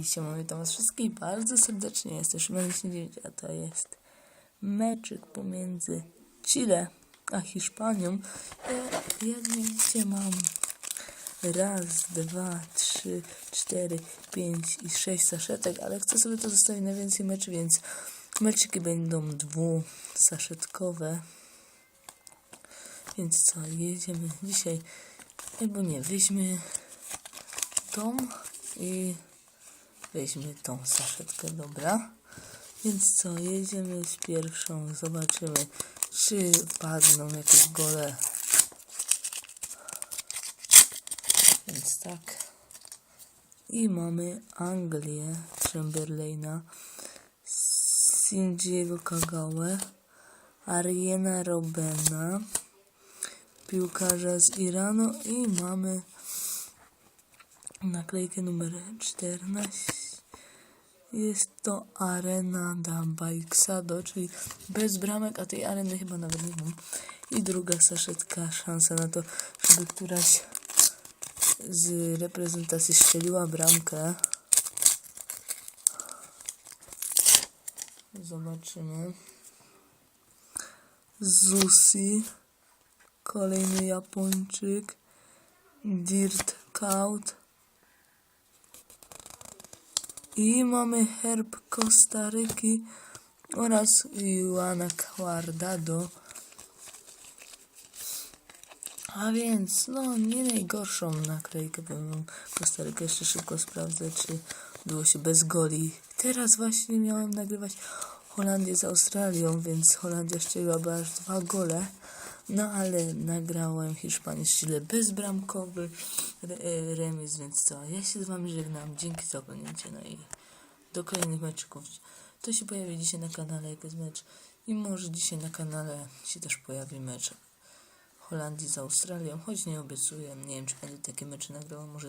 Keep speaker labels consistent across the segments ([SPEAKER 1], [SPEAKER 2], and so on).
[SPEAKER 1] Siema, witam was wszystkich bardzo serdecznie. Jesteśmy na 10, a to jest meczyk pomiędzy Chile a Hiszpanią. Ja, ja nie gdzie mam raz, dwa, trzy, cztery, pięć i sześć saszetek, ale chcę sobie to zostawić na więcej meczy, więc meczyki będą dwusaszetkowe. Więc co, jedziemy dzisiaj, albo nie, weźmy tą i weźmy tą saszetkę, dobra? Więc co, jedziemy z pierwszą, zobaczymy, czy padną jakieś gole. Więc tak. I mamy Anglię, Chamberlaina, Sindziego Kagałę, Ariena Robena, piłkarza z Iranu i mamy naklejkę numer 14. Jest to arena da Bajksado, czyli bez bramek, a tej areny chyba nawet nie mam. I druga saszetka, szansa na to, żeby któraś z reprezentacji strzeliła bramkę. Zobaczymy. Zusi, kolejny Japończyk, Dirt Kaut i mamy herb Kostaryki oraz Juana Guardado. A więc, no, nie najgorszą naklejkę, wam. Kostarykę jeszcze szybko sprawdzę, czy było się bez goli. Teraz właśnie miałem nagrywać Holandię z Australią, więc Holandia strzeliłaby aż dwa gole. No ale nagrałem Hiszpanię z Chile bezbramkowy e, remis, więc co? Ja się z wami żegnam. Dzięki za oglądnięcie. No i do kolejnych meczyków. To się pojawi dzisiaj na kanale, jak jest mecz. I może dzisiaj na kanale się też pojawi mecz Holandii z Australią, choć nie obiecuję. Nie wiem, czy będzie takie mecze nagrał, może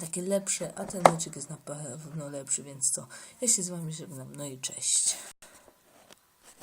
[SPEAKER 1] takie lepsze, a ten meczek jest na pewno lepszy, więc co? Ja się z wami żegnam. No i cześć.